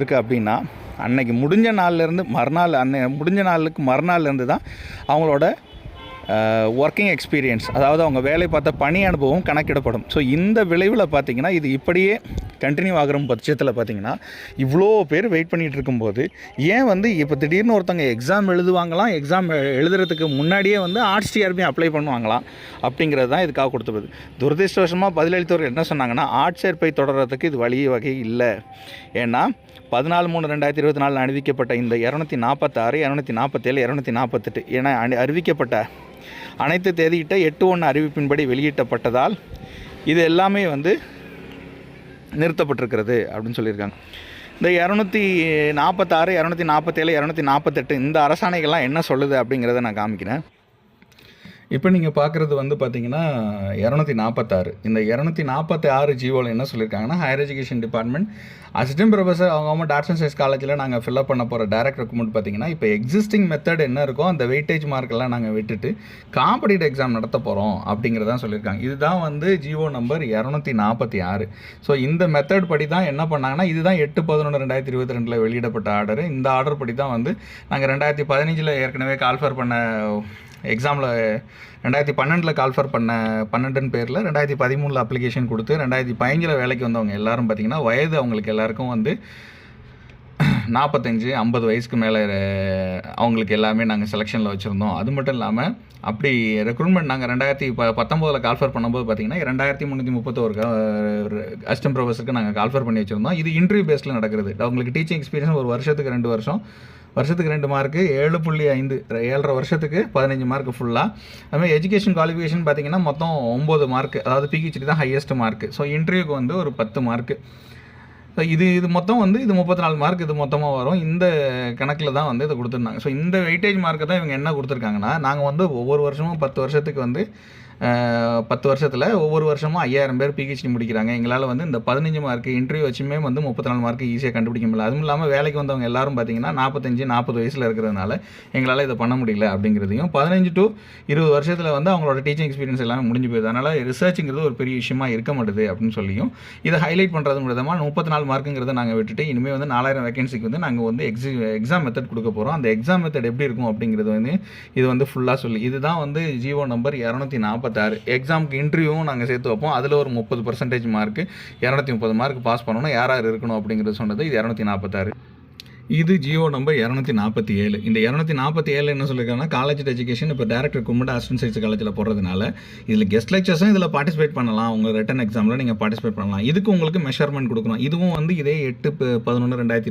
இருக்குது அப்படின்னா அன்னைக்கு முடிஞ்ச நாள்லேருந்து மறுநாள் அன்னை முடிஞ்ச நாளுக்கு மறுநாள்லேருந்து தான் அவங்களோட ஒர்க்கிங் எக்ஸ்பீரியன்ஸ் அதாவது அவங்க வேலை பார்த்த பணி அனுபவம் கணக்கிடப்படும். ஸோ இந்த விளைவில் பார்த்திங்கன்னா இது இப்படியே கண்டினியூ ஆகிற பட்சத்தில் பார்த்தீங்கன்னா இவ்வளோ பேர் வெயிட் பண்ணிகிட்டு இருக்கும்போது ஏன் வந்து இப்போ திடீர்னு ஒருத்தவங்க எக்ஸாம் எழுதுவாங்களாம் எக்ஸாம் எழுதுறதுக்கு முன்னாடியே வந்து ஆர்ட்ஸ் டிஆர்பி அப்ளை பண்ணுவாங்களாம் அப்படிங்கிறது தான் இதுக்காக கொடுத்துருது துரதிருஷ்டவசமாக பதிலளித்தவர் என்ன சொன்னாங்கன்னா ஆர்ட்ஸ் சேர்ப்பை தொடர்றதுக்கு இது வழி வகை இல்லை. ஏன்னா பதினாலு மூணு ரெண்டாயிரத்தி இருபத்தி நாலில் அறிவிக்கப்பட்ட இந்த இரநூத்தி நாற்பத்தாறு இரநூத்தி நாற்பத்தேழு இரநூத்தி நாற்பத்தெட்டு என அறிவிக்கப்பட்ட அனைத்து தேதியிட்ட எட்டு ஒன்று அறிவிப்பின்படி வெளியிட்டப்பட்டதால் இது எல்லாமே வந்து நிறுத்தப்பட்டிருக்கிறது அப்படின்னு சொல்லியிருக்காங்க. இந்த இரநூத்தி நாற்பத்தாறு இரநூத்தி நாற்பத்தேழு இரநூத்தி நாற்பத்தெட்டு இந்த அரசாணைகள்லாம் என்ன சொல்லுது அப்படிங்கிறத நான் காமிக்கிறேன். இப்போ நீங்கள் பார்க்குறது வந்து பார்த்தீங்கன்னா இரநூத்தி நாற்பத்தாறு இந்த இரநூத்தி நாற்பத்தி ஆறு ஜியோவில் என்ன சொல்லியிருக்காங்கன்னா higher education department assistant professor அவங்க அவங்க ஆர்ட்ஸ் அண்ட் சயின்ஸ் காலேஜில் நாங்கள் ஃபில்அப் பண்ண போகிற டைரக்ட் ரெக்குமெண்ட் பார்த்தீங்கன்னா இப்போ எக்ஸிஸ்டிங் மெத்தட் என்ன இருக்கோ அந்த வெயிட்டேஜ் மார்க்கெல்லாம் நாங்கள் விட்டுட்டு காம்படிட்டிவ் எக்ஸாம் நடத்த போகிறோம் அப்படிங்கிறதான் சொல்லியிருக்காங்க இதுதான் வந்து ஜியோ நம்பர் இரநூத்தி நாற்பத்தி ஆறு ஸோ இந்த மெத்தட் படி தான் என்ன பண்ணாங்கன்னா இதுதான் எட்டு பதினொன்று ரெண்டாயிரத்தி இருபத்தி ரெண்டில் வெளியிடப்பட்ட ஆர்டர் இந்த ஆர்டர் படி தான் வந்து நாங்கள் ரெண்டாயிரத்தி பதினஞ்சில் ஏற்கனவே கால்ஃபர் பண்ண எக்ஸாமில் ரெண்டாயிரத்தி பன்னெண்டில் கால்ஃபர் பண்ண பன்னெண்டுன்னு பேரில் ரெண்டாயிரத்தி பதிமூணில் அப்ளிகேஷன் கொடுத்து ரெண்டாயிரத்தி பதினஞ்சில் வேலைக்கு வந்தவங்க எல்லாரும் பார்த்திங்கன்னா வயது அவங்களுக்கு எல்லாருக்கும் வந்து நாற்பத்தஞ்சு ஐம்பது வயசுக்கு மேலே அவங்களுக்கு எல்லாமே நாங்கள் செலெக்ஷனில் வச்சுருந்தோம். அது மட்டும் இல்லாமல் அப்படி ரெக்ரூட்மெண்ட் நாங்கள் ரெண்டாயிரத்தி ப பத்தொம்போதில் கால்ஃபர் பண்ணும்போது பார்த்தீங்கன்னா ரெண்டாயிரத்தி முந்நூற்றி முப்பத்தோரு அஸ்டம் ப்ரொஃபஸருக்கு நாங்கள் கால்ஃபர் பண்ணி வச்சுருந்தோம். இது இன்டர்வியூ பேஸில் நடக்கிறது. அவங்களுக்கு டீச்சிங் எக்ஸ்பீரியன்ஸ் ஒரு வருஷத்துக்கு ரெண்டு வருஷம். வருஷத்துக்கு ரெண்டு மார்க்கு ஏழு புள்ளி ஐந்து ஏழரை வருஷத்துக்கு பதினஞ்சு மார்க் ஃபுல்லாக அதுமாதிரி எஜுகேஷன் குவாலிஃபிகேஷன் பார்த்தீங்கன்னா மொத்தம் ஒம்பது மார்க் அதாவது பிஹெச்டி தான் ஹையஸ்ட் மார்க் ஸோ இன்டர்வியூக்கு வந்து ஒரு பத்து மார்க்கு ஸோ இது இது மொத்தம் வந்து இது முப்பத்தி நாலு மார்க் இது மொத்தமாக வரும். இந்த கணக்கில் தான் வந்து இதை கொடுத்துருந்தாங்க. ஸோ இந்த வெயிட்டேஜ் மார்க்கை தான் இவங்க என்ன கொடுத்துருக்காங்கன்னா நாங்கள் வந்து ஒவ்வொரு வருஷமும் பத்து வருஷத்துக்கு வந்து பத்து வருஷத்தில் ஒவ்வொரு வருஷமும் ஐயாயிரம் பேர் பிஹெச்டி முடிக்கிறாங்க. எங்களால் வந்து இந்த பதினஞ்சு மார்க் இன்டர்வியூ வச்சுமே வந்து முப்பத்தி நாலு மார்க் ஈஸியாக கண்டுபிடிக்க முடியல. அதுவும் இல்லாமல் வேலைக்கு வந்தவங்க எல்லாரும் பார்த்தீங்கன்னா நாற்பத்தஞ்சு நாற்பது வயசில் இருக்கிறதுனால எங்களால் இதை பண்ண முடியல அப்படிங்கிறதையும் பதினஞ்சு டு இருபது வருஷத்தில் வந்து அவங்களோட டீச்சிங் எக்ஸ்பீரியன்ஸ் எல்லாமே முடிஞ்சு போயிடுது அதனால் ரிசர்ச்சுங்கிறது ஒரு பெரிய விஷயமா இருக்க மாட்டுது அப்படின்னு சொல்லியும் இதை ஹைலைட் பண்ணுறது விதமாக முப்பத்தி நாலு மார்க்குங்கிறத நாங்கள் விட்டுட்டு இனிமேல் வந்து நாலாயிரம் வேகன்சிக்கு வந்து நாங்கள் வந்து எக்ஸி எக்ஸாம் மெத்தட் கொடுக்க போகிறோம் அந்த எக்ஸாம் மெத்தட் எப்படி இருக்கும் அப்படிங்கிறது வந்து இது வந்து ஃபுல்லாக சொல்லி. இதுதான் வந்து ஜியோ நம்பர் இரநூத்தி நாற்பத்தி நாற்பத்தாறு எக்ஸாமுக்கு இன்டர்வியூவும் நாங்கள் சேர்த்து வைப்போம். அதில் ஒரு முப்பது பர்சன்டேஜ் மார்க்கு இரநூத்தி முப்பது மார்க் பாஸ் பண்ணணும். யார் யார் இருக்கணும் அப்படிங்கிறது சொன்னது இது இரநூத்தி நாற்பத்தாறு இது ஜியோ நம்பர் இரநூத்தி நாற்பத்தி ஏழு. இந்த இரநூத்தி நாற்பத்தி ஏழு என்ன சொல்லியிருக்காங்கன்னா காலேஜ் எஜுகேஷன் இப்போ டேரக்ட் கும்பிட்டு அஸ்டன் சயின்ஸ் காலேஜில் போடுறதுனால இதில் கெஸ்ட் லெக்சர்ஸும் இதில் பார்ட்டிசிபேட் பண்ணலாம். உங்கள் ரிட்டன் எக்ஸாமில் நீங்கள் பார்ட்டிசிபேட் பண்ணலாம். இதுக்கு உங்களுக்கு மெஷர்மெண்ட் கொடுக்கணும். இதுவும் வந்து இதே எட்டு பதினொன்று ரெண்டாயிரத்தி